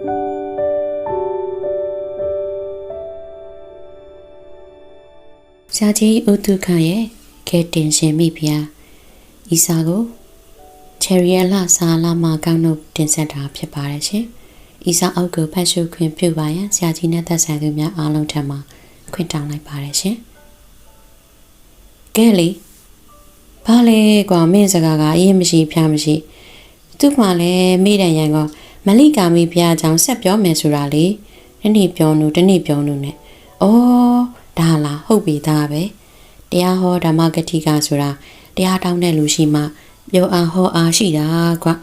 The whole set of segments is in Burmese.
ဆရာကြီးဥတုခရဲ့ကဲတင်ရှင်မိဖုရားဤစာကိုချယ်ရီယလစာလာမကောင်းတို့တင်ဆက်တာဖြစ်ပါတယ်ရှင်ဤစာအုပ်ကိုဖတ်ရှုခွင့်ပြုပါရန်ဆရာကြီးနဲ့သက်ဆိုင်သူများအားလုံးထံမှခွင့်တောင်းလိုက်ပါတယ်ရှင်ကဲလေဘာလဲကွာမင်းစကားကအရေးမရှိဖျားမရှိသူ့မှလည်းမိတဲ့ရန်က မလိကာမိဖုရားကြောင့်ဆက်ပြောမယ်ဆိုတာလေတနေ့ပြောနုတနေ့ပြောနုနဲ့အော်ဒါလားဟုတ်ပြီသားပဲတရားဟောဓမ္မဂတိကဆိုတာတရားတောင်းတဲ့လူရှိမှပြောအားဟောအားရှိတာကွာ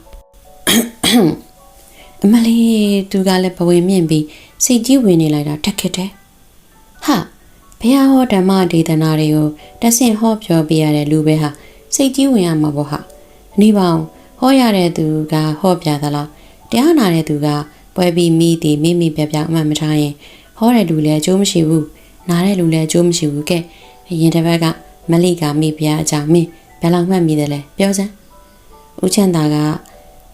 အမလေးသူကလည်းဘဝင်မြင့်ပြီးစိတ်ကြီးဝင်နေလိုက်တာတက်ခက်တယ်ဟာဘုရားဟောဓမ္မဒေသနာတွေကိုတက်ဆင့်ဟောပြောပြရတဲ့လူပဲဟာစိတ်ကြီးဝင်ရမှာပေါ့ဟာအနည်းပေါင်းဟောရတဲ့သူကဟောပြသလား တရားနာတဲ့သူကပွဲပြီးမိတည်မိမိပြပြအမှတ်မထားရင်ဟောတဲ့လူလည်းအကျိုးမရှိဘူးနားတဲ့လူလည်းအကျိုးမရှိဘူးကဲအရင်တစ်ပတ်ကမလိကာမိဖုရားအကြောင်းမင်းဘယ်လောက်မှတ်မိတယ်လဲပြောစမ်းဦးချမ်းသာက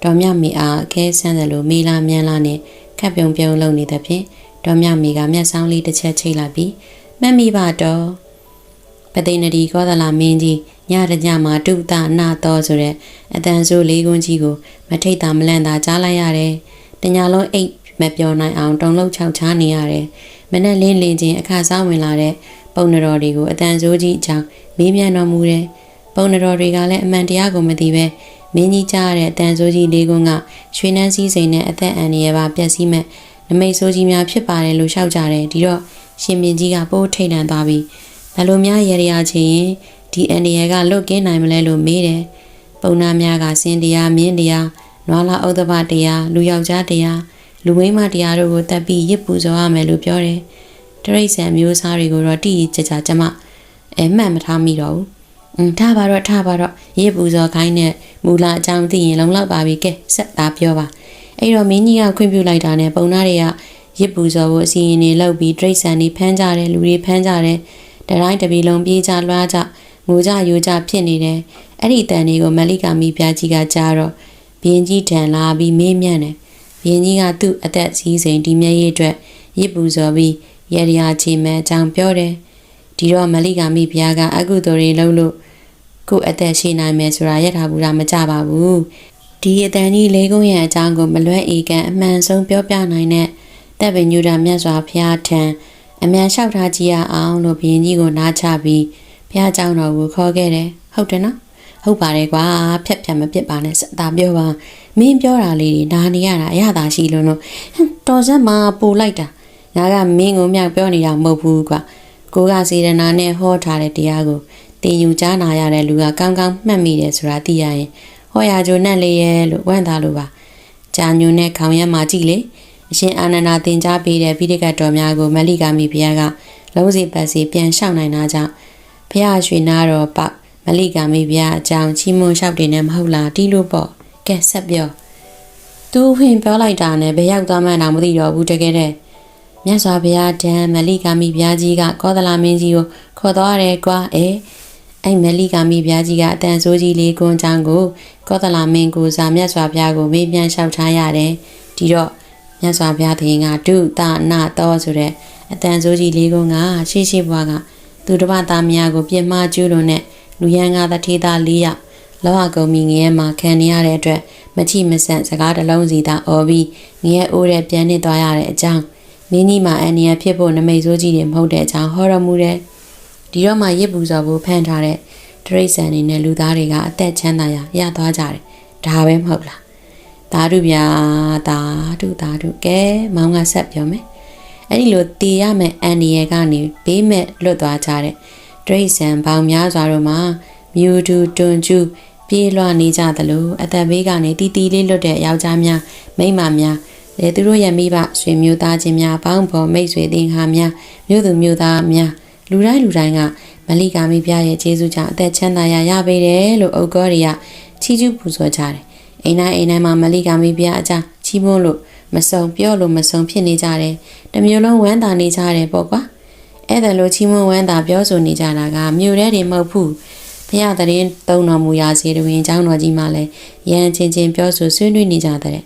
တော်မြမီအားအခဲဆန်းတယ်လို့မေးလာမြန်လာနဲ့ခပ်ပြုံပြုံလုံနေတဲ့ဖြင့်တော်မြမီကမျက်စောင်းလေးတစ်ချက်ချိတ်လိုက်ပြီးမှတ်မိပါတော့ ပသိနဒီကောသလမင်းကြီးညတညမှာတုတနာတော်ဆိုတဲ့အတန်ဆိုးလေးကွန်းကြီးကိုမထိတ်တာမလန့်တာကြားလိုက်ရတယ်တညာလုံးအိတ်မပြောနိုင်အောင်တုံလုံးချောက်ချားနေရတယ်မနဲ့လင်းလင်းချင်းအခါစားဝင်လာတဲ့ပုံနတော်တွေကိုအတန်ဆိုးကြီးအကြောင်းမေးမြန်းတော်မူတယ်ပုံနတော်တွေကလည်းအမှန်တရားကိုမသိပဲမင်းကြီးကြားရတဲ့အတန်ဆိုးကြီးလေးကွန်းကရွှေနှန်းစည်းစိမ်နဲ့အသက်အန္တရာယ်ပါပျက်စီးမဲ့နမိတ်ဆိုးကြီးများဖြစ်ပါတယ်လို့ရှောက်ကြတယ်ဒီတော့ရှင်မင်းကြီးကပိုးထိတ်လန့်သွားပြီး ဘယ်လိုများရရချင်းရင်ဒီအန္တရာယ်ကလွတ်ကင်းနိုင်မလဲလို့မေးတယ်ပုံနာများကစင်တရားမြင်းတရားနွားလာဥဒ္ဓဘတရားလူယောက်ျားတရားလူဝိမတရားတို့ကိုတက်ပြီးရစ်ပူဇော်ရမယ်လို့ပြောတယ်တရိษံမျိုးစားတွေကိုတော့တိတိကျကျကျမအဲမှတ်မထားမိတော့ဘူး။အင်းထားပါတော့ထားပါတော့ရေပူဇော်ခိုင်းနဲ့မူလာအကြောင်းသိရင်လုံလောက်ပါပြီကဲဆက်သားပြောပါ။အဲ့တော့မင်းကြီးကခွင့်ပြုလိုက်တာနဲ့ပုံနာတွေကရေပူဇော်ဖို့အစီရင်တွေလောက်ပြီးတိရစ္ဆာန်တွေဖမ်းကြတယ်လူတွေဖမ်းကြတယ် တတိုင်းတပီလုံးပြေးကြလွှားကြငိုကြယိုကြဖြစ်နေတယ်။အဲ့ဒီတန်တွေကိုမလိကာမီပြားကြီးကကြားတော့ဘင်းကြီးတန်လာပြီးမေးမြန်းတယ်။ဘင်းကြီးကသူ့အသက်ကြီးစိန်ဒီမျက်ရည်အတွက်ရေပူဇော်ပြီးရရချီမဲအကြောင်းပြောတယ်။ဒီတော့မလိကာမိဘုရားကအကုသိုလ်တွေလုပ်လို့ကိုယ်အသက်ရှိနိုင်မယ်ဆိုတာရထားဘူးလားမကြပါဘူး။ဒီအတန်ကြီးလေးကုန်းရဲ့အကြောင်းကိုမလွဲဧကန်အမှန်ဆုံးပြောပြနိုင်တဲ့တပ်ပင်ညူတာမြတ်စွာဘုရားထံ အမြန်လျှောက်ထားကြည့်ရအောင်လို့ဘရင်ကြီးကိုနားချပြီးဘုရားကျောင်းတော်ကိုခေါ်ခဲ့တယ်ဟုတ်တယ်နော်ဟုတ်ပါတယ်ကွာဖြက်ဖြက်မပြစ်ပါနဲ့စတာပြောပါမင်းပြောတာလေးတွေနားနေရတာအရသာရှိလို့လို့တော်စက်မှာပို့လိုက်တာငါကမင်းကိုမြောက်ပြောနေတာမဟုတ်ဘူးကွာကိုကစေတနာနဲ့ဟောထားတဲ့တရားကိုတင်ယူကြားနာရတဲ့လူကကောင်းကောင်းမှတ်မိတယ်ဆိုတာသိရရင်ဟောရာဂျိုနဲ့လေးရဲ့လို့ဝမ်းသာလို့ပါကြာညွန်နဲ့ခေါင်ရက်မှာကြည့်လေ အရှင်အာနန္ဒာတင် जा ပေးတဲ့ပိဋကတ်တော်များကိုမလိကာမိဘုရားကလုံးစီပတ်စီပြန်လျှောက်နိုင်တာကြောင့်ဘုရားရွှေနာတော်ပမလိကာမိဘုရားအကြောင်းချီးမွမ်းလျှောက်တင်နေမဟုတ်လားတီးလို့ပေါ့ကဲဆက်ပြောသူဝင်ပြောလိုက်တာနဲ့ဘယ်ရောက်သွားမှန်းတော့မသိတော့ဘူးတကယ်တဲ့မြတ်စွာဘုရားတန်မလိကာမိဘုရားကြီးကကောသလမင်းကြီးကိုခေါ်သွားတယ်ကွာအဲအဲ့မလိကာမိဘုရားကြီးကအတန်ဆိုးကြီးလေးကွန်းချောင်းကိုကောသလမင်းကိုစာမြတ်စွာဘုရားကိုမေးပြန်လျှောက်ထားရတယ်ဒီတော့ မြတ်စွာဘုရားသခင်ကဒုသနာတော်ဆိုတဲ့အတန်ဆိုးကြီးလေးကွန်းကရှေ့ရှေ့ဘွားကသူတစ်ပါးသားများကိုပြစ်မှားကျူးလွန်တဲ့လူရန်ကားတထေးသား၄ယောက်လောဟကုံမီငရဲမှာခံနေရတဲ့အတွက်မချိမဆန့်စကားတစ်လုံးစီသာអော်ပြီးငရဲအိုးတဲ့ပြန်နေသွားရတဲ့အကြောင်းမင်းကြီးမှာအန်နီယာဖြစ်ဖို့နမိတ်ဆိုးကြီးတွေမဟုတ်တဲ့အကြောင်းဟောတော်မူတယ်ဒီတော့မှရစ်ပူဇော်ဖို့ဖန်ထားတဲ့တရိษံနေနဲ့လူသားတွေကအသက်ချမ်းသာရာရသွားကြတယ်ဒါပဲမဟုတ်လား သာဓုဗျာသာဓုသာဓုကဲမောင်ကဆက်ပြောမယ်အဲ့ဒီလိုတည်ရမယ်အန်နီယာကနေဘေးမဲ့လွတ်သွားကြတဲ့တရိษံပေါင်းများစွာတို့မှာမြူတူတွန်ကျူပြေးလွှားနေကြသလိုအသက်ဘေးကနေတီတီလေးလွတ်တဲ့ယောက်ျားများမိန်းမများလေသူတို့ရဲ့မိဘဆွေမျိုးသားချင်းများပေါင်းဖော်မိတ်ဆွေတင်ခါများမြို့သူမြို့သားများလူတိုင်းလူတိုင်းကမလိကာမိပြရဲ့ကျေးဇူးကြောင့်အသက်ချမ်းသာရရပေတယ်လို့အုတ်ကောတွေကချီးကျူးပူဇော်ကြတယ် အိမ်တိုင်းအိမ်တိုင်းမှာမလိကာမိပြအကြချီးမွမ်းလို့မစုံပြောလို့မစုံဖြစ်နေကြတယ်တမျိုးလုံးဝမ်းသာနေကြတယ်ပေါ့ကွာအဲ့ဒါလို့ချီးမွမ်းဝမ်းသာပြောဆိုနေကြတာကမြို့ထဲတွေမဟုတ်ဘူးဘုရားတရင်သုံးတော်မူရာစီတွင်เจ้าတော်ကြီးမှလည်းရန်ချင်းချင်းပြောဆိုဆွေးနွေးနေကြတဲ့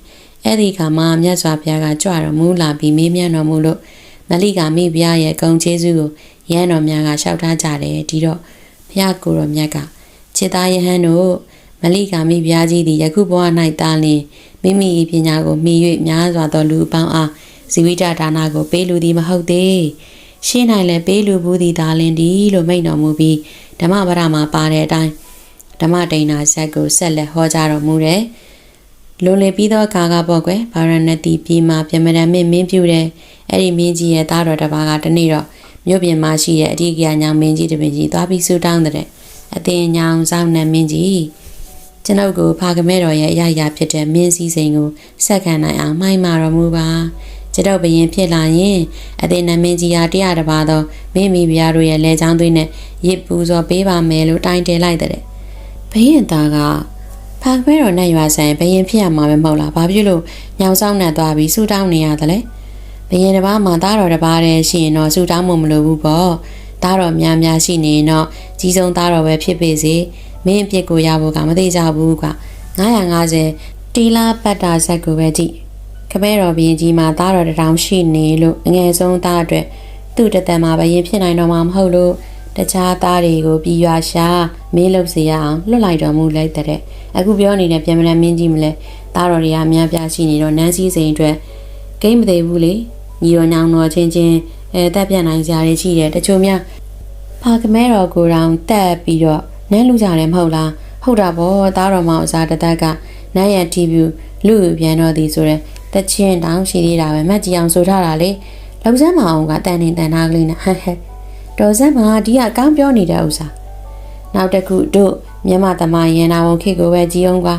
အဲ့ဒီခါမှာမြတ်စွာဘုရားကကြွတော်မူလာပြီးမေးမြန်းတော်မူလို့မလိကမိဖုရားရဲ့ဂုံကျေးဇူးကိုရဟန်းတော်များကလျှောက်ထားကြတယ်ဒီတော့ဘုရားကိုယ်တော်မြတ်ကခြေသားယဟန်တို့ မလိကာမိဘုရားကြီးသည်ယခုဘဝ၌တာလင်မိမိ၏ပညာကိုမှီ၍များစွာသောလူအပေါင်းအားဇီဝိတဒါနကိုပေးလူသည်မဟုတ်သေးရှင်းနိုင်လည်းပေးလူဘူးသည်တာလင်ဒီလို့မိန့်တော်မူပြီးဓမ္မပဒမှာပါတဲ့အတိုင်းဓမ္မဒိဏဇက်ကိုဆက်လက်ဟောကြားတော်မူတယ်လွန်လည်ပြီးသောအခါကပေါ့ကွယ်ဗာရဏတိပြည်မှာပြမရန်မင်းမင်းပြုတယ်အဲ့ဒီမင်းကြီးရဲ့သားတော်တစ်ပါးကတနေ့တော့မြို့ပြင်မှာရှိတဲ့အဓိကညောင်မင်းကြီးတပင်ကြီးသွားပြီးဆူတောင်းတဲ့အတင်ညောင်ဆောင်နမင်းကြီး ကျွန်ုပ်ကိုဖာကမဲတော်ရဲ့အရာရာဖြစ်တဲ့မင်းစည်းစိမ်ကိုဆက်ခံနိုင်အောင်မှိုင်းမာတော်မူပါကျွန်တော်ဘရင်ဖြစ်လာရင်အတင်နမင်းကြီးဟာတရားတစ်ပါးသောမိမိဗျားတို့ရဲ့လဲချောင်းသွင်းနဲ့ရစ်ပူဇော်ပေးပါမယ်လို့တိုင်တယ်လိုက်တဲ့ဘရင်သားကဖာကမဲတော်နဲ့ရွာဆိုင်ဘရင်ဖြစ်ရမှာပဲမဟုတ်လားဘာဖြစ်လို့ညောင်ဆောင်နဲ့သွားပြီးဆူတောင်းနေရတယ်လဲဘရင်တစ်ပါးမှာသားတော်တစ်ပါးတည်းရှိရင်တော့ဆူတောင်းမှမလိုဘူးပေါ့သားတော်များများရှိနေရင်တော့ကြီးဆုံးသားတော်ပဲဖြစ်ပေစေ မင်းအပြစ်ကိုရဖို့ကမသေးကြဘူးကွာ950တီလာပတ်တာဇက်ကိုပဲကြည့်ခမဲတော်ဘရင်ကြီးမှာသားတော်တစ်တောင်ရှိနေလို့အငယ်ဆုံးသားအတွက်သူ့တသက်မှာဘရင်ဖြစ်နိုင်တော့မှာမဟုတ်လို့တခြားသားတွေကိုပြီးရွာရှာမင်းလုပ်စေရအောင်လွတ်လိုက်တော်မူလိုက်တဲ့အခုပြောနေတဲ့ပြန်မလန်မင်းကြီးမလဲသားတော်တွေကအများပြားရှိနေတော့နန်းစည်းစိမ်အတွက်ဂိမ်းမသေးဘူးလေညီတော်ညောင်တော်ချင်းချင်းအဲတက်ပြတ်နိုင်ကြရရှိတယ်တချို့များဖာကမဲတော်ကိုတောင်တက်ပြီးတော့ နန်းလူကြတယ်မဟုတ်လားဟုတ်တာပေါ့သားတော်မောင်အစားတသက်ကနန်းရတီဗူလူပြန်တော့သည်ဆိုတဲ့တချင်းတောင်ရှိသေးတာပဲမက်ကြီးအောင်ဆိုထားတာလေလောက်စမ်းမအောင်ကတန်နေတန်သားကလေးနဲ့ဟဲ့ဟဲ့တော်စမ်းမဒီကအကောင်းပြောနေတဲ့ဥစ္စာနောက်တစ်ခုတို့မြန်မာသမိုင်းရန်နာဝန်ခေတ်ကိုပဲကြည်အောင်ကွာ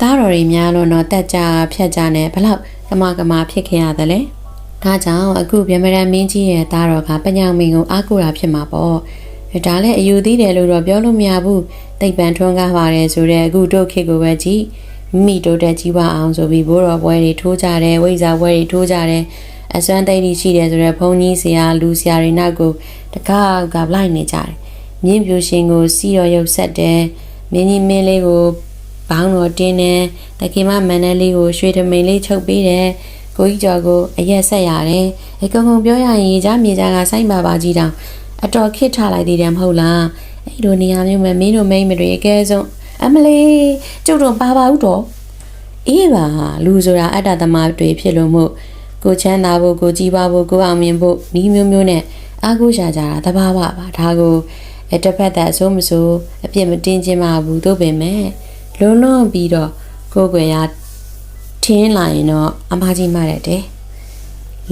သားတော်တွေများလို့တော့တက်ကြဖြတ်ကြနဲ့ဘလောက်ကမကမာဖြစ်ခဲ့ရတယ်လေဒါကြောင့်အခုဗြဟ္မရန်မင်းကြီးရဲ့သားတော်ကပညာမင်းကိုအားကိုးတာဖြစ်မှာပေါ့ ဒါလည်းအယူသေးတယ်လို့တော့ပြောလို့မရဘူးတိတ်ပန်ထွန်းကားပါတယ်ဆိုတော့အခုတို့ခေတ်ကိုပဲကြည့်မိတိုးတက်ကြီးပါအောင်ဆိုပြီးဘိုးတော်ပွဲတွေထိုးကြတယ်ဝိဇာပွဲတွေထိုးကြတယ်အစွမ်းသိတိရှိတယ်ဆိုတော့ဘုန်းကြီးဆရာလူဆရာတွေနောက်ကိုတကားကလိုက်နေကြတယ်မြင်းပြူရှင်ကိုစီရောရုပ်ဆက်တယ်မင်းကြီးမင်းလေးကိုဘောင်းတော်တင်းတယ်တခင်မမန်နယ်လေးကိုရွှေထမိန်လေးချုပ်ပေးတယ်ကိုကြီးကျော်ကိုအရက်ဆက်ရတယ်အကုံကုံပြောရရင်ရေချမြေချကစိုက်ပါပါကြီးတောင် အတော်ခစ်ထားလိုက်သေးတယ်မဟုတ်လားအဲ့လိုနေရာမျိုးမှာမင်းတို့မိန်းမတွေအကဲဆုံးအမလေးကျုပ်တို့ပါပါဦးတော့အေးပါလူဆိုတာအတ္တသမားတွေဖြစ်လို့မို့ကိုချမ်းသာဖို့ကိုကြီးပါဖို့ကိုအောင်မြင်ဖို့မိမျိုးမျိုးနဲ့အားကိုးရှာကြတာတဘာဝပါဒါကိုအတစ်ဖက်သက်အစိုးမစိုးအပြစ်မတင်ခြင်းမဘူးတို့ပင်မဲ့လုံးလုံးပြီးတော့ကိုယ်ွယ်ရထင်းလာရင်တော့အမကြီးမှတ်တယ်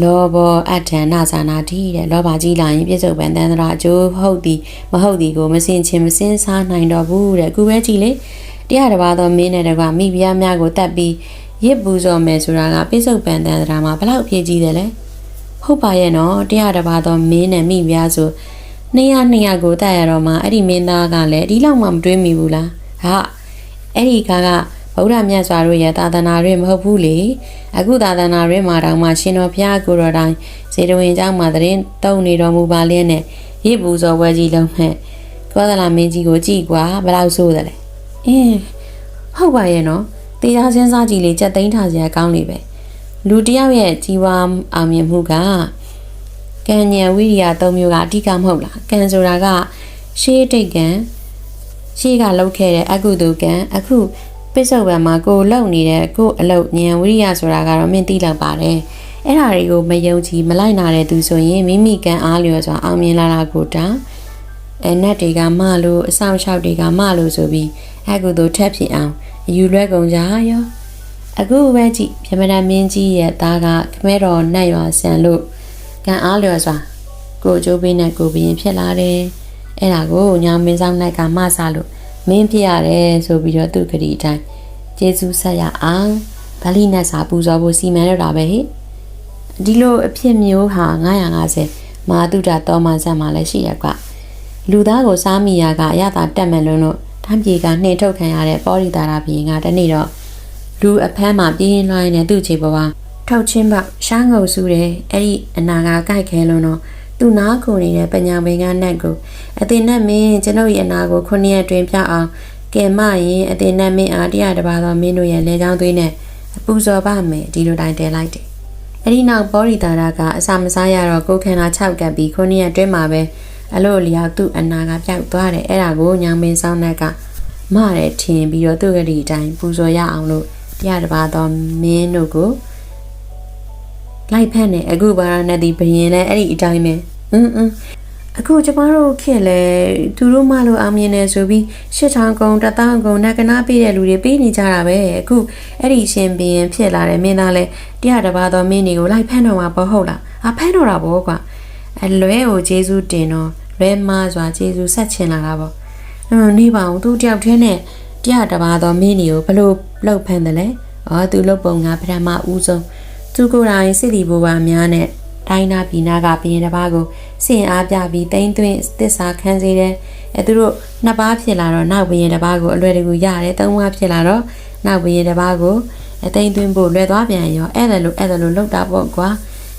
လောဘောအထံနာဇာနာတိတဲ့လောဘကြီးလာရင်ပြစ္ဆုတ်ပန်တန်တရာအကျိုးဟုတ်သည်မဟုတ်သည်ကိုမစင်ချင်းမစင်စားနိုင်တော့ဘူးတဲ့အခုပဲကြည်လေတရားတစ်ပါးသောမင်းနဲ့တကွမိဖုရားများကိုတတ်ပြီးရစ်ပူဇော်မယ်ဆိုတာကပြစ္ဆုတ်ပန်တန်တရာမှာဘလောက်ဖြည့်ကြီးတယ်လဲဟုတ်ပါရဲ့နော်တရားတစ်ပါးသောမင်းနဲ့မိဖုရားဆို200 200ကိုတတ်ရတော့မှအဲ့ဒီမင်းသားကလည်းဒီလောက်မှမတွေးမိဘူးလားဟာအဲ့ဒီကားက ဗုဒ္ဓမြတ်စွာတို့ရဲ့သာသနာတွင်မဟုတ်ဘူးလေအခုသာသနာတွင်မှာတောင်မှရှင်တော်ဘုရားကိုတော်တိုင်ဇေတဝင်เจ้าမှာတရင်တုံနေတော်မူပါလျက်နဲ့ရစ်ပူဇော်ဝဲကြီးလုံးမဲ့ကောသလမင်းကြီးကိုကြည်ကွာဘယ်လောက်ဆိုးတယ်လဲအင်းဟုတ်ပါရဲ့နော်တရားစင်းစားကြည့်လေကြက်သိမ်းထားစရာကောင်းလေပဲလူတယောက်ရဲ့ကြီးဝါအောင်မြင်မှုကကံဉဏ်ဝိရိယသုံးမျိုးကအဓိကမဟုတ်လားကံဆိုတာကရှေးတိတ်ကံရှေးကလောက်ခဲ့တဲ့အကုသိုလ်ကံအခု ပစ္စုပန်မှာကိုလုံနေတဲ့ကိုအလုတ်ဉာဏ်ဝိရိယဆိုတာကတော့မင်းသိလောက်ပါတယ်အဲ့ဒါတွေကိုမယုံကြည်မလိုက်နာတဲ့သူဆိုရင်မိမိကံအားလျော်စွာအောင်မြင်လာတာကိုတောင်အဲနတ်တွေကမလို့အဆောင်လျှောက်တွေကမလို့ဆိုပြီးအကုသိုလ်ထက်ဖြစ်အောင်အယူလွဲကုန်ကြရောအခုပဲကြည့်ပြမဒမင်းကြီးရဲ့သားကခမဲတော်နတ်ရွာဆန်လို့ကံအားလျော်စွာကိုအကျိုးပေးနဲ့ကိုဘရင်ဖြစ်လာတယ်အဲ့ဒါကိုညောင်မင်းဆောင်နိုင်ကမဆလို့ မင်းဖြစ်ရတယ်ဆိုပြီးတော့သူ့ကတိအတိုင်းကျေးဇူးဆက်ရအောင်ဗလိနတ်စာပူဇော်ဖို့စီမံရတာပဲဟိဒီလိုအဖြစ်မျိုးဟာ950မာတုဒတောမဇတ်မှာလည်းရှိရကွလူသားကိုစားမိရကအရသာတက်မယ်လို့လို့တမ်းပြေကနှင်ထုတ်ခံရတဲ့ပောရိတာရာဘီရင်ကတနေ့တော့လူအဖမ်းမှာပြင်းလွှိုင်းနေသူ့ခြေပေါ်ပါထောက်ချင်းပေါက်ရှားငုံစုတယ်အဲ့ဒီအနာကကြိုက်ခဲလုံးတော့ သူနာခုနေတဲ့ပညာပင်ကနတ်ကိုအတင်နဲ့မင်းကျွန်ုပ်ရဲ့အနာကိုခုနှစ်ရက်တွင်ပြအောင်ကဲမရင်အတင်နဲ့မင်းအားတရားတပါသောမင်းတို့ရဲ့လေချောင်းသွေးနဲ့ပူဇော်ပါမယ်ဒီလိုတိုင်းတဲလိုက်တယ်အဲ့ဒီနောက်ဘောရီတာရာကအစာမစားရတော့ကိုယ်ခန္ဓာ6ကပ်ပြီးခုနှစ်ရက်တွင်းမှာပဲအလို့လျောက်သူ့အနာကပျောက်သွားတယ်အဲ့ဒါကိုညောင်မင်းဆောင်တဲ့ကမရဲထင်ပြီးတော့သူ့ကလေးအတိုင်းပူဇော်ရအောင်လို့တရားတစ်ပါးသောမင်းတို့ကို လိုက်ဖက်နေအခုဘာရနဲ့ဒီဘယင်လဲအဲ့ဒီအတိုင်းပဲအင်းအင်းအခုကျမတို့ခင်လဲသူတို့မလို့အောင်မြင်နေဆိုပြီးရှစ်ထောင်ကုံတစ်သောင်းကုံနက်ကနာပေးတဲ့လူတွေပေးနေကြတာပဲအခုအဲ့ဒီရှင်ဘရင်ဖြစ်လာတဲ့မင်းသားလဲတရားတစ်ပါးသောမင်းတွေကိုလိုက်ဖက်တော့မှာပေါ့ဟုတ်လားအဖက်တော့တာပေါ့ကွာအလွဲကိုဂျေဇုတင်တော့လွဲမစွာဂျေဇုဆက်ချင်လာတာပေါ့အင်းနေပါအောင်သူတယောက်တည်းနဲ့တရားတစ်ပါးသောမင်းတွေကိုဘလို့လောက်ဖန်တယ်လဲအော်သူလုတ်ပုံကပထမဦးဆုံး သူကိုယ်တိုင်စစ်တီဘိုးပါများနဲ့တိုင်းနာပြည်နာကဘရင်တစ်ပါးကိုစင်အားပြပြီးတိမ့်သွင်းသစ္စာခံစေတယ်အဲသူတို့နှစ်ပါးဖြစ်လာတော့နောက်ဘရင်တစ်ပါးကိုအလွယ်တကူရတယ်သုံးပါးဖြစ်လာတော့နောက်ဘရင်တစ်ပါးကိုအသိမ့်သွင်းဖို့လွယ်သွားပြန်ရောအဲ့ဒါလိုအဲ့ဒါလိုလောက်တာပေါ့ကွာ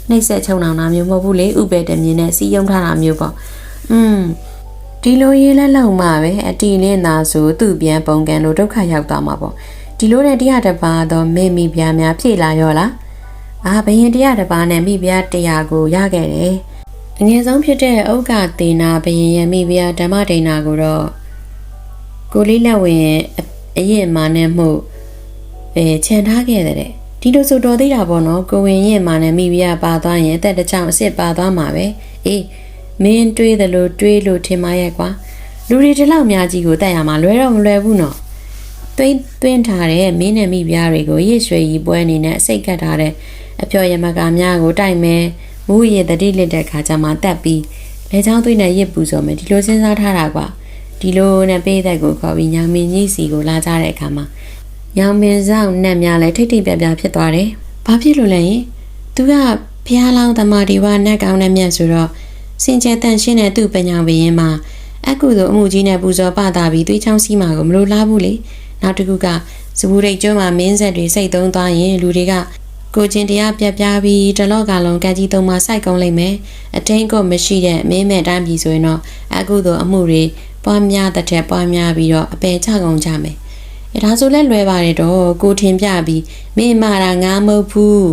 နှိမ့်ဆက်ချုံအောင်တာမျိုးမဟုတ်ဘူးလေဥပေတမြင်နဲ့စီးယုံထားတာမျိုးပေါ့อืมဒီလိုရေးလက်လောက်မှပဲအတီလင်းသာဆိုသူ့ပြန်ပုံကန်လို့ဒုက္ခရောက်သွားမှာပေါ့ဒီလိုနဲ့တရားတစ်ပါးတော့မေမိပြားများဖြည့်လာရောလား အာဘယင်တရားတစ်ပါးနဲ့မိဖုရားတရားကိုရခဲ့တယ်အငယ်ဆုံးဖြစ်တဲ့ဥက္ကသေနာဘယင်ရဲ့မိဖုရားဓမ္မဒိနာကိုတော့ကိုလေးလက်ဝင်ရဲ့အအရင်မာနဲ့မှုအဲခြံထားခဲ့တဲ့ဒီလိုဆိုတော်သေးတာပေါ့နော်ကိုဝင်ရင်မာနဲ့မိဖုရားပါသွားရင်အသက်တစ်ချောင်းအစ်စ်ပါသွားမှာပဲအေးမင်းတွေးတယ်လို့တွေးလို့ထင်မရဲ့ကွာလူတွေဒီလောက်များကြီးကိုတက်ရမှာလွယ်တော့မလွယ်ဘူးနော်သွင်းသွင်းထားတဲ့မင်းနဲ့မိဖုရားတွေကိုရစ်ရွှေကြီးပွဲအနေနဲ့စိတ်ကတ်ထားတဲ့ အပျော်ရမကများကိုတိုက်မယ်မူရည်တတိလစ်တဲ့ခါကျမှတက်ပြီးလေချောင်းသွင်းနဲ့ရစ်ပူစော်မယ်ဒီလိုစဉ်းစားထားတာကွာဒီလိုနဲ့ပေးတဲ့ကိုခေါ်ပြီးညောင်မင်းကြီးစီကိုလာကြတဲ့အခါမှာညောင်မင်းဆောင်နတ်များလည်းထိတ်ထိတ်ပြပြဖြစ်သွားတယ်ဘာဖြစ်လို့လဲရင်သူကဖះလောင်းသမာဒီဝနတ်ကောင်းတဲ့မြတ်ဆိုတော့စင်ကြယ်တန်ရှင်းတဲ့သူ့ပညာဝေရင်မှာအကုသို့အမှုကြီးနဲ့ပူဇော်ပတာပြီးသွေးချောင်းစီးမှာကိုမလိုလားဘူးလေနောက်တစ်ခုကစပူရိတ်ကျွန်းမှာမင်းဆက်တွေစိတ်သုံးသွားရင်လူတွေက ကိုချင်းတရားပြတ်ပြားပြီးတလော့ကလုံးကကြီးသုံးမှာစိုက်ကုန်းလိုက်မယ်အထိန်ကိုမရှိတဲ့မင်းမဲ့တိုင်းပြည်ဆိုရင်တော့အကုသို့အမှုတွေပွားများတဲ့ထက်ပွားများပြီးတော့အပယ်ချကုန်ကြမယ်အဲဒါဆိုလဲလွယ်ပါတယ်တော့ကိုထင်ပြပြီးမင်းမာတာငါမဟုတ်ဘူး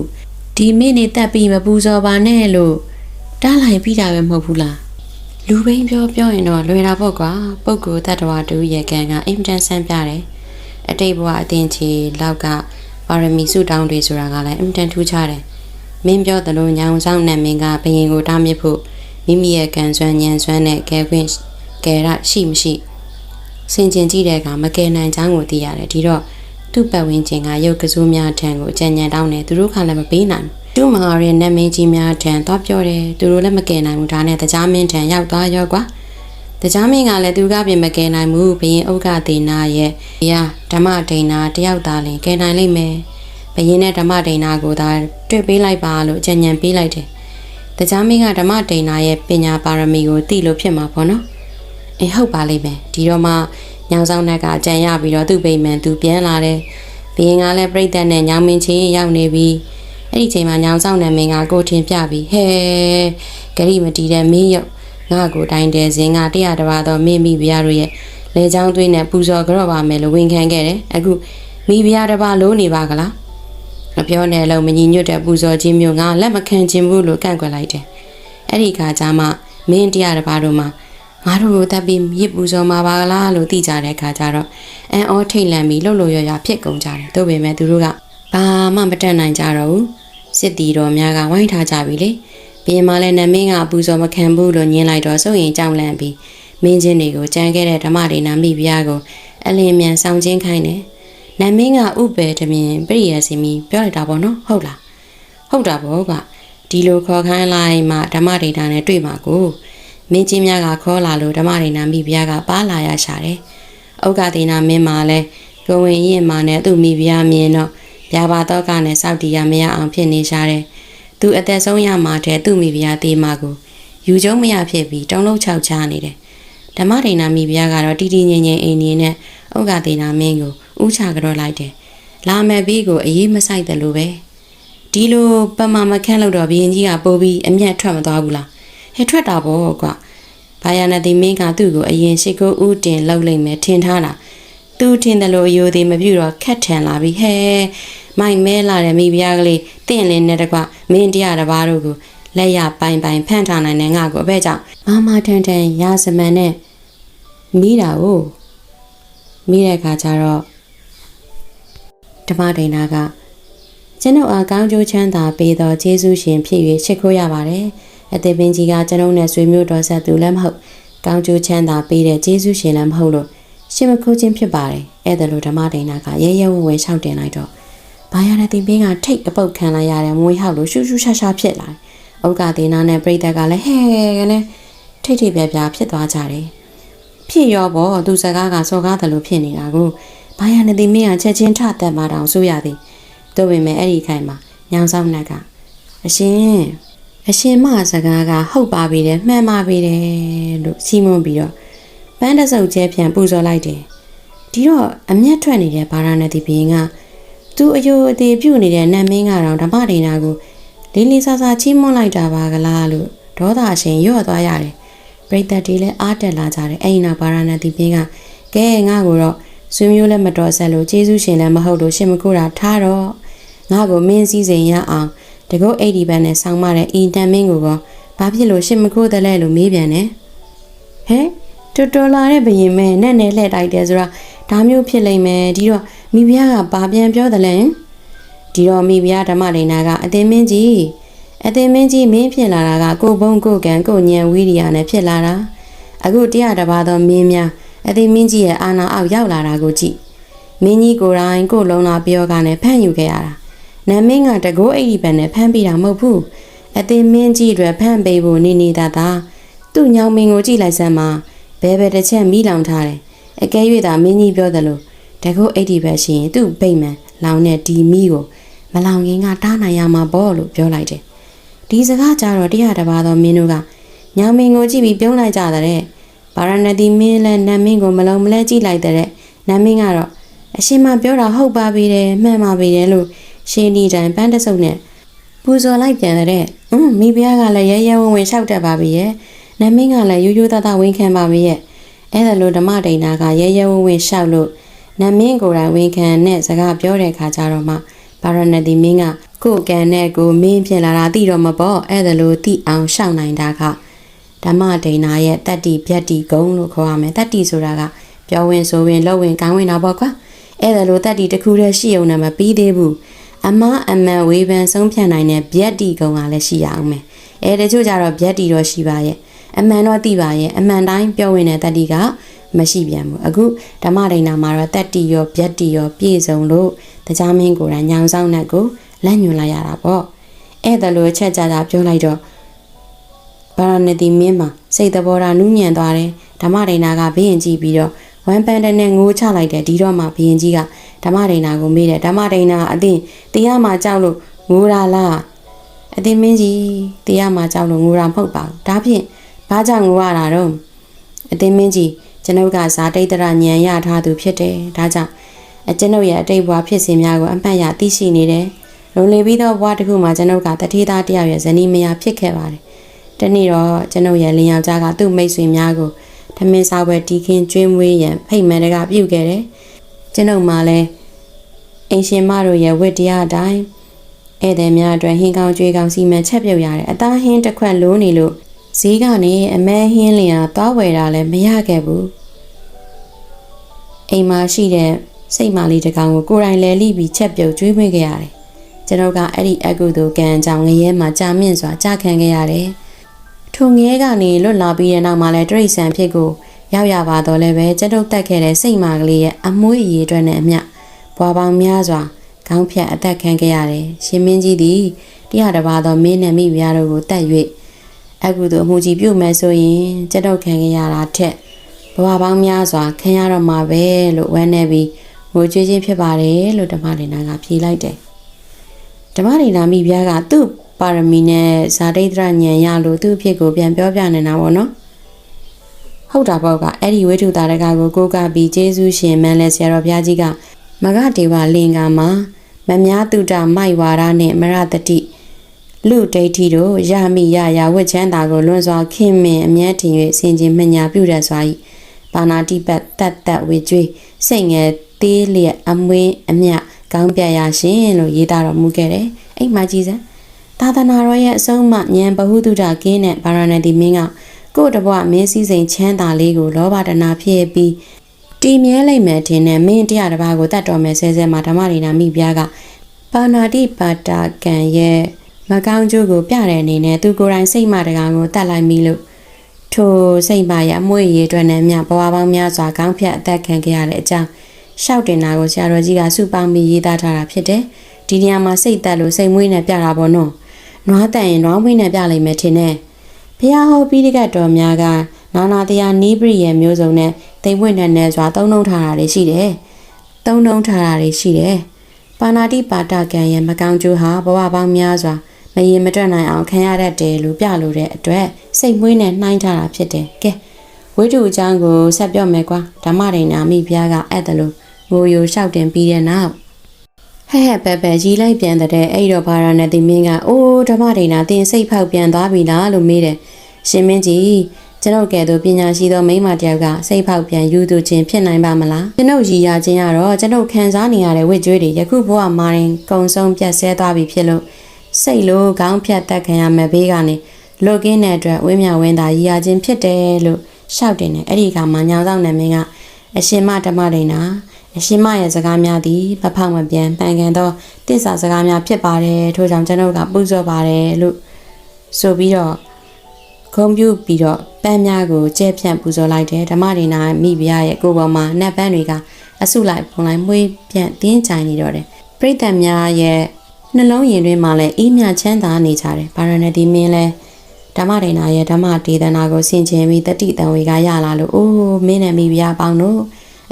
ဒီမင်းနေတက်ပြီးမပူဇော်ပါနဲ့လို့တားလိုက်ပြီးတာပဲမဟုတ်ဘူးလားလူဘိန်းပြောပြောရင်တော့လွယ်တာပေါ့ကွာပုပ်ကူတတ္တဝါတူရဲ့ကံကအင်မတန်ဆန်းပြတယ်အတိတ်ဘဝအတင်ချီလောက်က ပါရမီစုတောင်းတွေဆိုတာကလည်းအင်မတန်ထူးခြားတယ်မင်းပြောသလိုညောင်ဆောင်နဲ့မင်းကဘယင်ကိုတားမြစ်ဖို့မိမိရဲ့ကံစွမ်းဉာဏ်စွမ်းနဲ့ကဲခွင့်ကဲရရှိမရှိစင်ကျင်ကြည့်တဲ့အခါမကယ်နိုင်ချောင်းကိုသိရတယ်ဒီတော့သူ့ပတ်ဝန်းကျင်ကရုပ်ကစိုးများထံကိုအကြံဉာဏ်တောင်းတယ်သူတို့ကလည်းမပေးနိုင်ဘူးသူ့မဟာရဲ့နတ်မင်းကြီးများထံသွားပြောတယ်သူတို့လည်းမကယ်နိုင်ဘူးဒါနဲ့တရားမင်းထံရောက်သွားရောကွာ တရားမင်းကလည်းသူကပြင်မကယ်နိုင်ဘူးဘရင်ဥက္ကဒေနာရဲ့ဘုရားဓမ္မဒိနာတယောက်သားလင်ကယ်နိုင်လိမ့်မယ်ဘရင်နဲ့ဓမ္မဒိနာကိုသာတွေ့ပေးလိုက်ပါလို့အကြံဉာဏ်ပေးလိုက်တယ်တရားမင်းကဓမ္မဒိနာရဲ့ပညာပါရမီကိုသိလို့ဖြစ်မှာပေါ့နော်အေးဟုတ်ပါလိမ့်မယ်ဒီတော့မှညောင်ဆောင်တဲ့ကအကြံရပြီးတော့သူ့ဗိမာန်သူပြန်လာတယ်ဘရင်ကလည်းပြိတ္တနဲ့ညောင်မင်းချင်းရောက်နေပြီအဲ့ဒီချိန်မှာညောင်ဆောင်တဲ့မင်းကကိုထင်ပြပြီးဟဲဂရိမတီတဲ့မင်းရုပ် ငါကိုတိုင်းတဲ့ဇင်ကတရားတစ်ပါးတော့မင်းမိဖုရားတို့ရဲ့လေချောင်းသွင်းနဲ့ပူဇော်ကြော့ပါမယ်လို့ဝန်ခံခဲ့တယ်အခုမိဖုရားတစ်ပါးလို့နေပါကလားမပြောနဲ့လို့မညီညွတ်တဲ့ပူဇော်ခြင်းမျိုးငါလက်မခံခြင်းဘူးလို့ကန့်ကွက်လိုက်တယ်အဲ့ဒီခါကျမှမင်းတရားတစ်ပါးတို့မှာငါတို့ကိုတပ်ပြီးမြစ်ပူဇော်မှာပါကလားလို့သိကြတဲ့ခါကျတော့အန်အောထိတ်လန့်ပြီးလှုပ်လှုပ်ရရဖြစ်ကုန်ကြတယ်သို့ပေမဲ့သူတို့ကဘာမှမတတ်နိုင်ကြတော့ဘူးစစ်တီတော်များကဝိုင်းထားကြပြီလေ ဘီရင်မလည်းနမင်းကပူဇော်မခံဘူးလို့ညင်းလိုက်တော့စိုးရင်ကြောက်လန့်ပြီးမင်းချင်းတွေကိုကြံခဲ့တဲ့ဓမ္မဒေနာမိဖုရားကိုအလင်းမြန်ဆောင်ချင်းခိုင်းတယ်နမင်းကဥပေတမြင်ပြည့်ရစီမီပြောလိုက်တာပေါ့နော်ဟုတ်လားဟုတ်တာပေါ့ကဒီလိုခေါ်ခိုင်းလိုက်မှဓမ္မဒေနာနဲ့တွေ့မှာကိုမင်းချင်းများကခေါ်လာလို့ဓမ္မဒေနာမိဖုရားကပါလာရရှာတယ်ဥက္ကဒေနာမင်းမှာလည်းကိုဝင်ရင်မာနဲ့သူ့မိဖုရားမြင်တော့ပြာပါတော့ကနဲ့စောက်တီရမရအောင်ဖြစ်နေရှာတယ် သူအသက်ဆုံးရမှာတဲ့သူ့မိဖုရားတေးမကိုယူကျုံမရဖြစ်ပြီးတုံးလုံးချောက်ချနေတယ်ဓမ္မဒိနာမိဖုရားကတော့တီတီငင်ငင်အိမ်နေနဲ့ဥက္ကဒေနာမင်းကိုဥချကြောလိုက်တယ်လာမယ်ပြီးကိုအေးမဆိုင်တယ်လို့ပဲဒီလိုပမာမခန့်လို့တော့ဘရင်ကြီးကပိုးပြီးအမျက်ထွက်မသွားဘူးလားဟဲ့ထွက်တာပေါ့ကွာဘာယာနတိမင်းကသူ့ကိုအရင်ရှိခိုးဥတင်လောက်လိုက်မယ်ထင်ထားတာသူထင်တယ်လို့အယိုသေးမပြူတော့ခက်ထန်လာပြီဟဲ့ မမိုင်မဲလာတဲ့မိဖုရားကလေးတင့်လင်းနဲ့တကွမင်းတရားတစ်ပါးတို့ကိုလက်ရပိုင်ပိုင်ဖန့်ထားနိုင်တဲ့ငါကိုအဘဲကြောင့်မမထန်ထန်ရာစမန်နဲ့မိတာကိုမိတဲ့အခါကျတော့ဓမ္မဒိန်နာကကျွန်ုပ်အားကောင်းကျိုးချမ်းသာပေးသောယေရှုရှင်ဖြစ်၍ချစ်ခိုးရပါတယ်အသေးပင်ကြီးကကျွန်ုပ်နဲ့ဆွေမျိုးတော်ဆက်သူလည်းမဟုတ်ကောင်းကျိုးချမ်းသာပေးတဲ့ယေရှုရှင်လည်းမဟုတ်လို့ရှင်မခိုးခြင်းဖြစ်ပါတယ်အဲ့ဒါလို့ဓမ္မဒိန်နာကရဲရဲဝံ့ဝံ့ရှောက်တင်လိုက်တော့ ဘာရတဲ့တင်ပင်းကထိတ်အပုတ်ခံလိုက်ရတဲ့မွေးဟောက်လို့ရှူးရှူးရှာရှာဖြစ်လာတယ်။ဥက္ကဒေနာနဲ့ပြိတ္တကလည်းဟဲကနေထိတ်ထိတ်ပြပြဖြစ်သွားကြတယ်။ဖြစ်ရောပေါ့သူစကားကစော်ကားတယ်လို့ဖြစ်နေတာကိုဘာရတဲ့တင်ပင်းကချက်ချင်းထတက်မှတောင်ဆိုရသည်။တို့ပေမဲ့အဲ့ဒီခိုင်မှာညောင်ဆောင်နှက်ကအရှင်အရှင်မစကားကဟုတ်ပါပြီတယ်မှန်ပါပြီတယ်လို့စီမွန်ပြီးတော့ပန်းတဆုပ်ကျဲပြန်ပူဇော်လိုက်တယ်။ဒီတော့အမျက်ထွက်နေတဲ့ဘာရဏတိဘင်းက သူအယိုအသေးပြုတ်နေတဲ့နတ်မင်းကတော့ဓမ္မဒိနာကိုလေးလေးစားစားချီးမွမ်းလိုက်တာပါကလားလို့ဒေါသအရှင်ရော့သွားရတယ်။ပရိသတ်တွေလည်းအားတက်လာကြတယ်။အဲ့ဒီနောက်ဘာရဏတိဘင်းကကဲငါ့ကိုတော့ဆွေမျိုးလည်းမတော်ဆက်လို့ကျေးဇူးရှင်လည်းမဟုတ်လို့ရှင်မကိုတာထားတော့ငါ့ကိုမင်းစည်းစိမ်ရအောင်တကုတ်အိတ်ဒီဘန်နဲ့ဆောင်းမတဲ့အီတန်မင်းကိုကောဘာဖြစ်လို့ရှင်မကိုတယ်လဲလို့မေးပြန်တယ်။ဟဲ့တော်တော်လာတဲ့ဘယင်မဲနဲ့နဲ့လှည့်တိုက်တယ်ဆိုတော့ဒါမျိုးဖြစ်လိမ့်မယ်ဒီတော့ မိဖုရားကဘာပြန်ပြောတယ်လဲဒီတော့မိဖုရားဓမ္မဒိနာကအသင်မင်းကြီးအသင်မင်းကြီးမင်းဖြစ်လာတာကကိုဘုံကိုကံကိုညံဝိရိယနဲ့ဖြစ်လာတာအခုတရားတစ်ပါးသောမင်းများအသင်မင်းကြီးရဲ့အာဏာအောက်ရောက်လာတာကိုကြည့်မင်းကြီးကိုယ်တိုင်ကိုယ်လုံးလာပြောကနဲ့ဖမ်းယူခဲ့ရတာနတ်မင်းကတကိုးအိတ်ဒီပန်နဲ့ဖမ်းပြီးတာမဟုတ်ဘူးအသင်မင်းကြီးတွေဖမ်းပေးဖို့နေနေတာသာသူ့ညောင်မင်းကိုကြည့်လိုက်စမ်းပါဘဲဘဲတစ်ချက်မိလောင်ထားတယ်အကဲ၍သာမင်းကြီးပြောတယ်လို့ တကုတ်အိတ်ဒီပဲရှိရင်သူ့ဗိမ့်မှန်လောင်တဲ့ဒီမီကိုမလောင်ခင်ကတားနိုင်ရမှာပေါ့လို့ပြောလိုက်တယ်ဒီစကားကြတော့တရားတစ်ပါးသောမင်းတို့ကညောင်မင်းကိုကြည့်ပြီးပြုံးလိုက်ကြတဲ့ဗာရဏသီမင်းလည်းနတ်မင်းကိုမလုံးမလဲကြည့်လိုက်တဲ့နတ်မင်းကတော့အရှင်မပြောတာဟုတ်ပါပြီတယ်မှန်ပါပြီတယ်လို့ရှင်းဒီတိုင်းပန်းတဆုပ်နဲ့ပူဇော်လိုက်ပြန်တဲ့အင်းမိဖုရားကလည်းရဲရဲဝံ့ဝံ့ရှောက်တတ်ပါပြီရဲ့နတ်မင်းကလည်းရိုးရိုးသားသားဝန်ခံပါပြီရဲ့အဲ့ဒါလို့ဓမ္မဒိန်နာကရဲရဲဝံ့ဝံ့ရှောက်လို့ နတ်မင်းကိုယ်တိုင်ဝန်ခံနဲ့စကားပြောတဲ့ခါကျတော့မှဘာရဏတိမင်းကကိုယ်ကန်နဲ့ကိုမင်းဖြစ်လာတာသိတော့မပေါ့အဲ့ဒါလို့သိအောင်ရှောက်နိုင်တာကဓမ္မဒိန်နာရဲ့တတ္တိဗျတ္တိဂုံလို့ခေါ်ရမယ်တတ္တိဆိုတာကပြောဝင်ဆိုဝင်လှုပ်ဝင်ကောင်းဝင်တာပေါ့ကွာအဲ့ဒါလို့တတ္တိတစ်ခုတည်းရှိအောင်နဲ့မပြီးသေးဘူးအမအမန်ဝေဖန်ဆုံးဖြတ်နိုင်တဲ့ဗျတ္တိဂုံကလည်းရှိရအောင်မယ်အဲတချို့ကြတော့ဗျတ္တိတော့ရှိပါရဲ့အမှန်တော့သိပါရဲ့အမှန်တိုင်းပြောဝင်တဲ့တတ္တိက မရှိပြန်ဘူးအခုဓမ္မဒိန်နာမှာတော့တတ္တိရောဗျတ္တိရောပြည့်စုံလို့တရားမင်းကိုယ်တိုင်ညောင်ဆောင်နဲ့ကိုလက်ညွန်လိုက်ရတာပေါ့အဲ့ဒါလိုချက်ကြတာပြောလိုက်တော့ဗာရဏသီမင်းမှာစိတ်တဘောတာနူးညံ့သွားတယ်ဓမ္မဒိန်နာကဘေးရင်ကြည့်ပြီးတော့ဝမ်ပန်တနဲ့ငိုးချလိုက်တယ်ဒီတော့မှဘယင်ကြီးကဓမ္မဒိန်နာကိုမေးတယ်ဓမ္မဒိန်နာအသိတရားမှကြောက်လို့ငိုတာလားအသိမင်းကြီးတရားမှကြောက်လို့ငိုတာမဟုတ်ပါဘူးဒါဖြင့်ဘာကြောင့်ငိုရတာတော့အသိမင်းကြီး ကျွန်ုပ်ကဇာတိတ်တရညံရထားသူဖြစ်တယ်ဒါကြောင့်အကျွန်ုပ်ရဲ့အတိတ်ဘဝဖြစ်စဉ်များကိုအမှတ်ရသိရှိနေတယ်လုံလေပြီးသောဘဝတစ်ခုမှာကျွန်ုပ်ကတတိသားတယောက်ရဲ့ဇနီးမယားဖြစ်ခဲ့ပါတယ်တနေ့တော့ကျွန်ုပ်ရဲ့လင်ယောက်ျားကသူ့မိတ်ဆွေများကိုထမင်းစားပွဲတီးခင်းကျွေးမွေးရန်ဖိတ်မှန်တကပြုတ်ခဲ့တယ်ကျွန်ုပ်မှလည်းအင်ရှင်မတို့ရဲ့ဝတ္တရားအတိုင်းဧည့်သည်များအတွက်ဟင်းကောင်းကြွေးကောင်းစီမံချက်ပြုတ်ရတယ်အသားဟင်းတစ်ခွက်လိုးနေလို့ဈေးကနေအမဲဟင်းလျာသွားဝယ်တာလည်းမရခဲ့ဘူး အိမ်မှာရှိတဲ့စိတ်မာလေးတစ်ကောင်ကိုကိုယ်တိုင်လဲလိပြီးချက်ပြုတ်ကျွေးမွေးခဲ့ရတယ်ကျွန်တော်ကအဲ့ဒီအကုသိုလ်ကံကြောင့်ငရဲမှာကြာမြင့်စွာကြာခံခဲ့ရတယ်ထိုငရဲကနေလွတ်လာပြီးတဲ့နောက်မှာလဲတရိษံဖြစ်ကိုရောက်ရပါတော့လည်းပဲကျွန်တော်တက်ခဲ့တဲ့စိတ်မာကလေးရဲ့အမွှေးအရေးအတွက်နဲ့အမျှဘွာပေါင်းများစွာခေါင်းဖြတ်အသက်ခံခဲ့ရတယ်ရှင်မင်းကြီးသည်တရားတစ်ပါးသောမင်းနဲ့မိဖုရားတို့ကိုတတ်၍အကုသိုလ်အမှုကြီးပြုမယ်ဆိုရင်ကျွန်တော်ခံခဲ့ရတာထက် ဘဝပေါင်းများစွာခံရတော့မှာပဲလို့ဝမ်းနေပြီးငိုကြွေးခြင်းဖြစ်ပါတယ်လို့ဓမ္မဒေနာကဖြေလိုက်တယ်ဓမ္မဒေနာမိဖုရားကသူ့ပါရမီနဲ့ဇာတိတရညံရလို့သူ့အဖြစ်ကိုပြန်ပြောပြနေတာပေါ့နော်ဟုတ်တာပေါ့ကအဲ့ဒီဝိထုတာရကကိုကိုးကပြီးဂျေဇုရှင်မန်လဲဆရာတော်ဘုရားကြီးကမဂဒေဝလင်္ကာမှာမများတုဒမိုက်ဝါဒနဲ့မရတတိလူဒိဋ္ဌိတို့ရမိရရဝတ်ချမ်းသာကိုလွန်စွာခင်မင်အမျက်ထင်၍ဆင်ခြင်မညာပြုတဲ့စွာ၏ ပါဏာတိပတ်တတ်တတ်ဝေကျွေးစိတ်ငယ်သေးလျက်အမွေးအမြကောင်းပြတ်ရရှင်လို့ရေးသားတော်မူခဲ့တယ်အိမ်မကြီးစံသာသနာတော်ရဲ့အဆုံးအမဉာဏ်ဘဟုတုဒကင်းတဲ့ဗာရဏသီမင်းကကို့တဘွမင်းစည်းစိမ်ချမ်းသာလေးကိုလောဘတနာဖြစ်ပြီးတီမြဲလိုက်မယ်ထင်တဲ့မင်းတရားတစ်ပါးကိုတတ်တော်မယ်ဆဲဆဲမှာဓမ္မရိနာမိဖုရားကပါဏာတိပါတာကံရဲ့မကောင်းကျိုးကိုပြတဲ့အနေနဲ့သူကိုယ်တိုင်စိတ်မတကားကိုတတ်လိုက်ပြီလို့ ထိုစိတ်ပါရအမွေရအတွက်နဲ့မြဘဝပေါင်းများစွာကောင်းဖြတ်အသက်ခံခဲ့ရတဲ့အကြောင်းရှောက်တင်တာကိုဆရာတော်ကြီးကစုပေါင်းပြီးရေးသားထားတာဖြစ်တယ်။ဒီနေရာမှာစိတ်သက်လို့စိတ်မွေးနဲ့ပြတာပေါ့နော်။နွားတန်ရင်နွားမွေးနဲ့ပြလိုက်မယ်ထင်တယ်။ဘုရားဟောပြီးတကတ်တော်များကနာနာတရားနိပရိယေမျိုးစုံနဲ့တိမ်ဝိနဲ့နဲ့စွာသုံးနှုံထားတာတွေရှိတယ်။သုံးနှုံထားတာတွေရှိတယ်။ပါဏာတိပါတကံရဲ့မကောင်းကျိုးဟာဘဝပေါင်းများစွာ မရင်မတွက်နိုင်အောင်ခံရတတ်တယ်လို့ပြလို့တဲ့အတွက်စိတ်မွေးနဲ့နှိုင်းထားတာဖြစ်တယ်။ကဲဝိတုအကြောင်းကိုဆက်ပြောမယ်ကွာဓမ္မဒိဏမိဘုရားကအဲ့ဒါလို့ငိုယိုလျှောက်တင်ပြီးတဲ့နောက်ဟဲ့ဟဲ့ပဲပဲရီလိုက်ပြန်တဲ့အဲ့တော့ဘာရနဲ့တင်မင်းကအိုးဓမ္မဒိဏတင်စိတ်ဖောက်ပြန်သွားပြီလားလို့မေးတယ်ရှင်မင်းကြီးကျွန်ုပ်ကဲ့သို့ပညာရှိသောမိန်းမတစ်ယောက်ကစိတ်ဖောက်ပြန်ယူသူချင်းဖြစ်နိုင်ပါမလားကျွန်ုပ်ရည်ရခြင်းကတော့ကျွန်ုပ်ခံစားနေရတဲ့ဝိကျွေးတွေယခုဘဝမှာရင်ကုံဆုံးပြတ်ဆဲသွားပြီဖြစ်လို့ စိတ်လိုခေါင်းဖြတ်တက်ခံရမယ်ဘေးကနေလွတ်ကင်းတဲ့အတွက်ဝင်းမြဝင်းသာရည်ရခြင်းဖြစ်တယ်လို့ရှောက်တင်တယ်အဲ့ဒီကမှညောင်ဆောင်နေမင်းကအရှင်မဓမ္မဒိနာအရှင်မရဲ့စကားများသည်မဖောက်မပြန်ပန်ကန်သောတစ္ဆာစကားများဖြစ်ပါတယ်ထို့ကြောင့်ကျွန်ုပ်ကပူဇော်ပါတယ်လို့ဆိုပြီးတော့ဂုံပြူပြီးတော့ပန်းများကိုကျဲဖြန့်ပူဇော်လိုက်တယ်ဓမ္မဒိနာမိဖုရားရဲ့ကိုယ်ပေါ်မှာနတ်ပန်းတွေကအဆုလိုက်ပုံလိုက်မွေးပြန့်တင်းကြိုင်နေတော့တယ်ပရိသတ်များရဲ့ နှလုံးရင်တွင်မှလည်းအေးမြချမ်းသာနေကြတယ်။ဗာရဏသီမင်းလည်းဓမ္မဒိနာရဲ့ဓမ္မဒေသနာကိုဆင်ခြင်ပြီးတတိတံဝေကရလာလို့အိုးမင်းနဲ့မိဖုရားပေါင်းတို့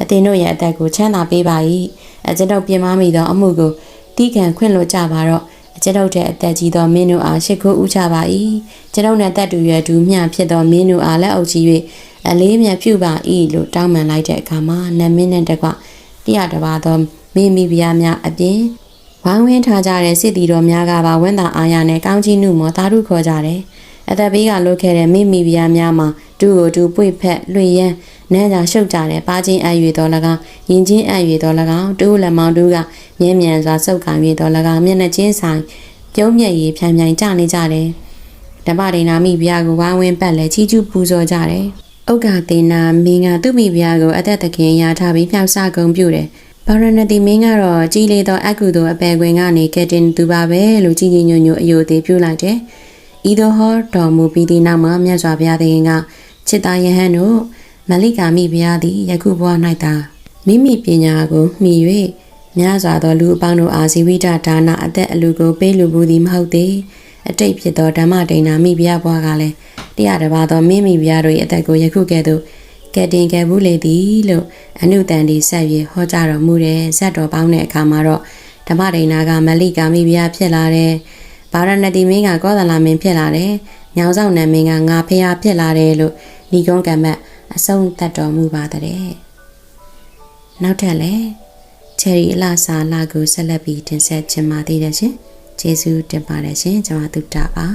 အသင်တို့ရဲ့အသက်ကိုချမ်းသာပေးပါ၏အကျွန်ုပ်ပြင်မမိသောအမှုကိုတီးခံခွင့်လွှတ်ကြပါတော့အကျွန်ုပ်တဲ့အသက်ကြီးသောမင်းတို့အားရှိခိုးဥချပါ၏ကျွန်ုပ်နဲ့တက်တူရွယ်တူမျှဖြစ်သောမင်းတို့အားလက်အုပ်ကြီး၍အလေးမြတ်ပြုပါ၏လို့တောင်းပန်လိုက်တဲ့အခါမှာနတ်မင်းနဲ့တကွတရားတစ်ပါးသောမိမိဖုရားများအပြင် ဝိုင်းဝန်းထားကြတဲ့စစ်တီတော်များကပါဝန်တာအာရနဲ့ကောင်းကြီးနှုမောသာဓုခေါ်ကြတယ်။အသက်ဘေးကလွတ်ခဲ့တဲ့မိမိဗျာများမှာဒူကိုဒူပွေဖက်လွှရမ်းနန်းကြောင်ရှုပ်ကြတဲ့ပါချင်းအပ်၍တော်၎င်းရင်ချင်းအပ်၍တော်၎င်းတူးလက်မောင်တူးကမြင်းမြန်စွာစုပ်ကံ၍တော်၎င်းမျက်နှာချင်းဆိုင်ပြုံးမြက်ရည်ဖြန်ဖြန်ကြနေကြတယ်။ဓမ္မဒိနာမိဗျာကိုဝိုင်းဝန်းပတ်လဲချီကျူးပူဇော်ကြတယ်။ဥက္ကတေနာမင်းကသူ့မိဗျာကိုအသက်သခင်ရာထားပြီးဖြောက်ဆကုံပြုတယ်။ ဘာရဏတိမင်းကတော့ကြီးလေသောအကုသိုလ်အပယ်ခွင်ကနေကဲတင်သူပါပဲလို့ကြီးကြီးညိုညိုအယိုသေးပြုလိုက်တယ်။ဤသို့ဟောတော်မူပြီးသည့်နောက်မှာမြတ်စွာဘုရားသခင်ကจิตာယဟန်တို့မလိကာမိဘုရားသည်ယခုဘဝ၌သာမိမိပညာကိုမှီ၍မြတ်စွာသောလူအပေါင်းတို့အားဇီဝိတဒါနအသက်အလူကိုပေးလူဘူးသည်မဟုတ်သေးအတိတ်ဖြစ်သောဓမ္မဒိဏမိဘုရားဘဝကလည်းတရားတစ်ပါးသောမိမိဘုရားတို့၏အသက်ကိုယခုကဲ့သို့ ကဲတင်ခဲ့ဘူးလေသည်လို့အနုတန်ဒီဆက်ပြီးဟောကြားတော်မူတယ်ဇက်တော်ပေါင်းတဲ့အခါမှာတော့ဓမ္မဒိနာကမလိကာမိဖုရားဖြစ်လာတယ်ဗာရဏတိမင်းကကောသလမင်းဖြစ်လာတယ်ညောင်ဆောင်နတ်မင်းကငါဖះဖြစ်လာတယ်လို့ဏီကုန်းကမ္မတ်အဆုံးသတ်တော်မူပါတဲ့နောက်ထပ်လည်းချယ်ရီအလားစာလာကိုဆက်လက်ပြီးတင်ဆက်ချင်ပါသေးတယ်ရှင်ကျေးဇူးတင်ပါတယ်ရှင်ကျွန်မတုတ္တပါ